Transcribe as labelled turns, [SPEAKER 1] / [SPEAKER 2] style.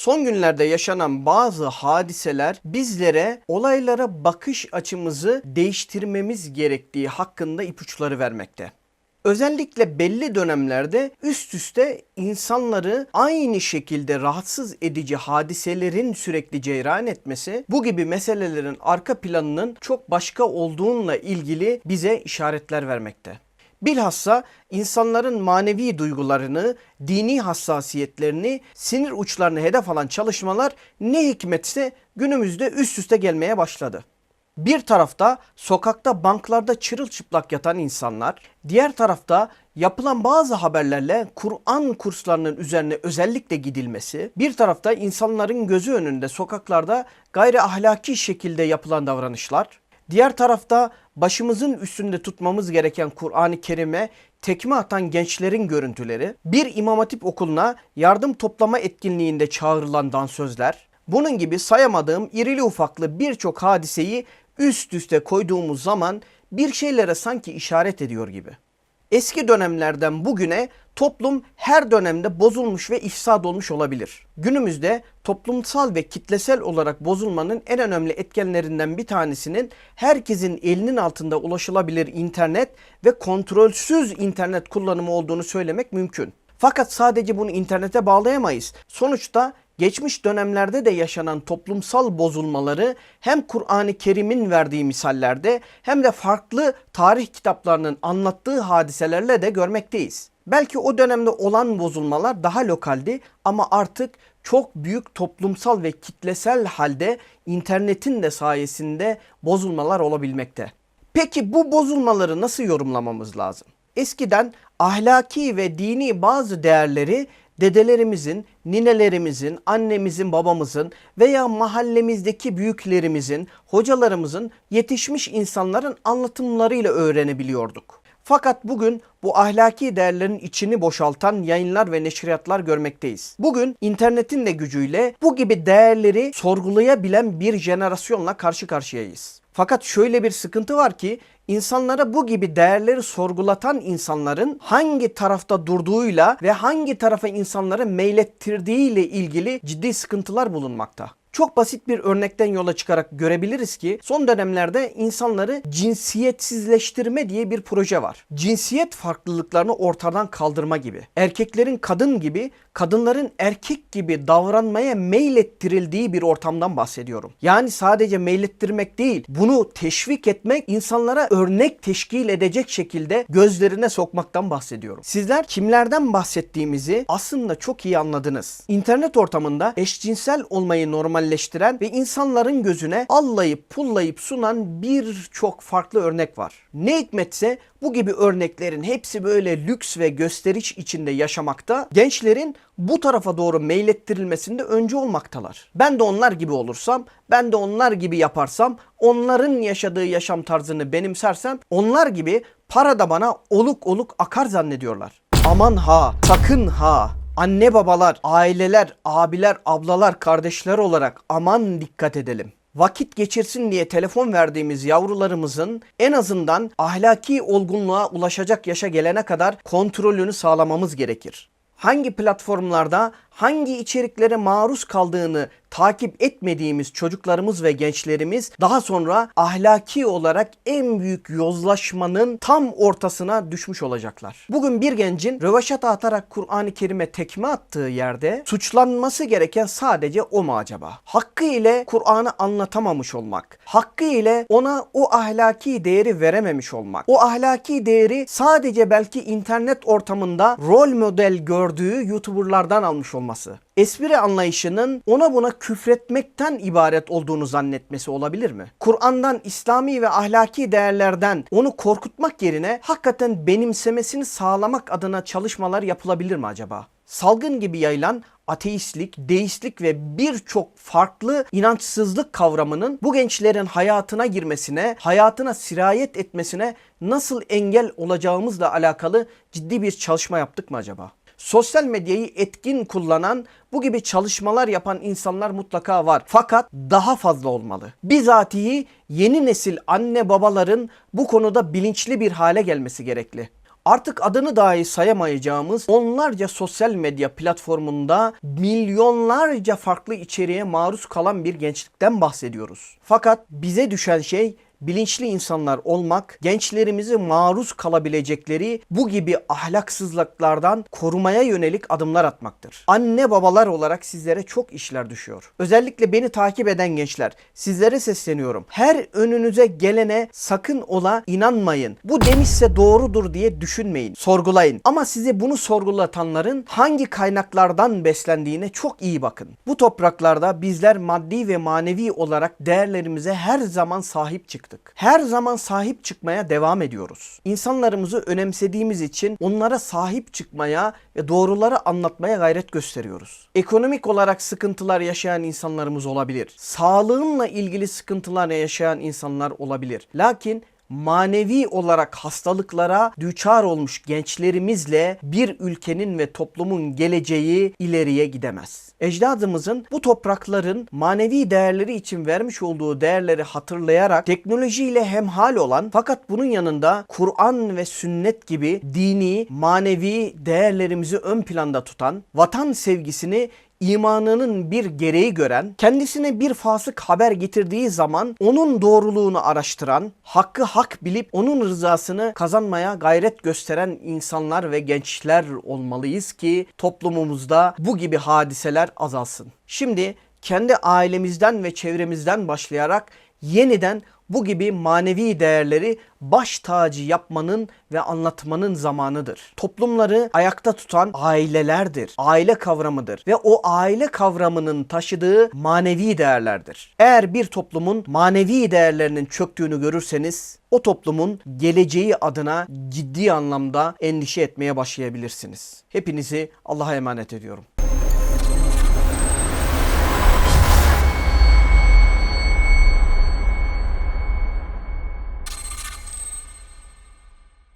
[SPEAKER 1] Son günlerde yaşanan bazı hadiseler bizlere olaylara bakış açımızı değiştirmemiz gerektiği hakkında ipuçları vermekte. Özellikle belli dönemlerde üst üste insanları aynı şekilde rahatsız edici hadiselerin sürekli ceyran etmesi bu gibi meselelerin arka planının çok başka olduğunla ilgili bize işaretler vermekte. Bilhassa insanların manevi duygularını, dini hassasiyetlerini, sinir uçlarını hedef alan çalışmalar ne hikmetse günümüzde üst üste gelmeye başladı. Bir tarafta sokakta banklarda çırılçıplak yatan insanlar, diğer tarafta yapılan bazı haberlerle Kur'an kurslarının üzerine özellikle gidilmesi, bir tarafta insanların gözü önünde sokaklarda gayri ahlaki şekilde yapılan davranışlar, diğer tarafta başımızın üstünde tutmamız gereken Kur'an-ı Kerim'e tekme atan gençlerin görüntüleri, bir İmam Hatip okuluna yardım toplama etkinliğinde çağrılan dansözler, bunun gibi sayamadığım irili ufaklı birçok hadiseyi üst üste koyduğumuz zaman bir şeylere sanki işaret ediyor gibi. Eski dönemlerden bugüne toplum her dönemde bozulmuş ve ifsad olmuş olabilir. Günümüzde toplumsal ve kitlesel olarak bozulmanın en önemli etkenlerinden bir tanesinin herkesin elinin altında ulaşılabilir internet ve kontrolsüz internet kullanımı olduğunu söylemek mümkün. Fakat sadece bunu internete bağlayamayız. Sonuçta geçmiş dönemlerde de yaşanan toplumsal bozulmaları hem Kur'an-ı Kerim'in verdiği misallerde hem de farklı tarih kitaplarının anlattığı hadiselerle de görmekteyiz. Belki o dönemde olan bozulmalar daha lokaldi ama artık çok büyük toplumsal ve kitlesel halde internetin de sayesinde bozulmalar olabilmekte. Peki bu bozulmaları nasıl yorumlamamız lazım? Eskiden ahlaki ve dini bazı değerleri dedelerimizin, ninelerimizin, annemizin, babamızın veya mahallemizdeki büyüklerimizin, hocalarımızın, yetişmiş insanların anlatımlarıyla öğrenebiliyorduk. Fakat bugün bu ahlaki değerlerin içini boşaltan yayınlar ve neşriyatlar görmekteyiz. Bugün internetin de gücüyle bu gibi değerleri sorgulayabilen bir jenerasyonla karşı karşıyayız. Fakat şöyle bir sıkıntı var ki insanlara bu gibi değerleri sorgulatan insanların hangi tarafta durduğuyla ve hangi tarafa insanları meylettirdiğiyle ilgili ciddi sıkıntılar bulunmakta. Çok basit bir örnekten yola çıkarak görebiliriz ki son dönemlerde insanları cinsiyetsizleştirme diye bir proje var. Cinsiyet farklılıklarını ortadan kaldırma gibi. Erkeklerin kadın gibi, kadınların erkek gibi davranmaya meylettirildiği bir ortamdan bahsediyorum. Yani sadece meylettirmek değil, bunu teşvik etmek, insanlara örnek teşkil edecek şekilde gözlerine sokmaktan bahsediyorum. Sizler kimlerden bahsettiğimizi aslında çok iyi anladınız. İnternet ortamında eşcinsel olmayı normal normalleştiren ve insanların gözüne allayıp pullayıp sunan birçok farklı örnek var. Ne hikmetse bu gibi örneklerin hepsi böyle lüks ve gösteriş içinde yaşamakta. Gençlerin bu tarafa doğru meylettirilmesinde önce olmaktalar. Ben de onlar gibi olursam, ben de onlar gibi yaparsam, onların yaşadığı yaşam tarzını benimsersem onlar gibi para da bana oluk oluk akar zannediyorlar. Aman ha, sakın ha anne babalar, aileler, abiler, ablalar, kardeşler olarak aman dikkat edelim. Vakit geçirsin diye telefon verdiğimiz yavrularımızın en azından ahlaki olgunluğa ulaşacak yaşa gelene kadar kontrolünü sağlamamız gerekir. Hangi platformlarda hangi içeriklere maruz kaldığını takip etmediğimiz çocuklarımız ve gençlerimiz daha sonra ahlaki olarak en büyük yozlaşmanın tam ortasına düşmüş olacaklar. Bugün bir gencin rövaşata atarak Kur'an-ı Kerim'e tekme attığı yerde suçlanması gereken sadece o mu acaba? Hakkı ile Kur'an'ı anlatamamış olmak, hakkı ile ona o ahlaki değeri verememiş olmak, o ahlaki değeri sadece belki internet ortamında rol model gördüğü YouTuber'lardan almış olmak olması, espri anlayışının ona buna küfretmekten ibaret olduğunu zannetmesi olabilir mi? Kur'an'dan, İslami ve ahlaki değerlerden onu korkutmak yerine hakikaten benimsemesini sağlamak adına çalışmalar yapılabilir mi acaba? Salgın gibi yayılan ateistlik, deistlik ve birçok farklı inançsızlık kavramının bu gençlerin hayatına girmesine, hayatına sirayet etmesine nasıl engel olacağımızla alakalı ciddi bir çalışma yaptık mı acaba? Sosyal medyayı etkin kullanan bu gibi çalışmalar yapan insanlar mutlaka var. Fakat daha fazla olmalı. Bizatihi yeni nesil anne babaların bu konuda bilinçli bir hale gelmesi gerekli. Artık adını dahi sayamayacağımız onlarca sosyal medya platformunda milyonlarca farklı içeriğe maruz kalan bir gençlikten bahsediyoruz. Fakat bize düşen şey bilinçli insanlar olmak, gençlerimizi maruz kalabilecekleri bu gibi ahlaksızlıklardan korumaya yönelik adımlar atmaktır. Anne babalar olarak sizlere çok işler düşüyor. Özellikle beni takip eden gençler, sizlere sesleniyorum. Her önünüze gelene sakın ola inanmayın. Bu demişse doğrudur diye düşünmeyin. Sorgulayın. Ama size bunu sorgulatanların hangi kaynaklardan beslendiğine çok iyi bakın. Bu topraklarda bizler maddi ve manevi olarak değerlerimize her zaman sahip çıktık. Her zaman sahip çıkmaya devam ediyoruz. İnsanlarımızı önemsediğimiz için onlara sahip çıkmaya ve doğruları anlatmaya gayret gösteriyoruz. Ekonomik olarak sıkıntılar yaşayan insanlarımız olabilir. Sağlığınla ilgili sıkıntılar yaşayan insanlar olabilir. Lakin manevi olarak hastalıklara düçar olmuş gençlerimizle bir ülkenin ve toplumun geleceği ileriye gidemez. Ecdadımızın bu toprakların manevi değerleri için vermiş olduğu değerleri hatırlayarak teknolojiyle hemhal olan fakat bunun yanında Kur'an ve sünnet gibi dini, manevi değerlerimizi ön planda tutan, vatan sevgisini imanının bir gereği gören, kendisine bir fasık haber getirdiği zaman onun doğruluğunu araştıran, hakkı hak bilip onun rızasını kazanmaya gayret gösteren insanlar ve gençler olmalıyız ki toplumumuzda bu gibi hadiseler azalsın. Şimdi kendi ailemizden ve çevremizden başlayarak yeniden bu gibi manevi değerleri baş tacı yapmanın ve anlatmanın zamanıdır. Toplumları ayakta tutan ailelerdir. Aile kavramıdır ve o aile kavramının taşıdığı manevi değerlerdir. Eğer bir toplumun manevi değerlerinin çöktüğünü görürseniz o toplumun geleceği adına ciddi anlamda endişe etmeye başlayabilirsiniz. Hepinizi Allah'a emanet ediyorum.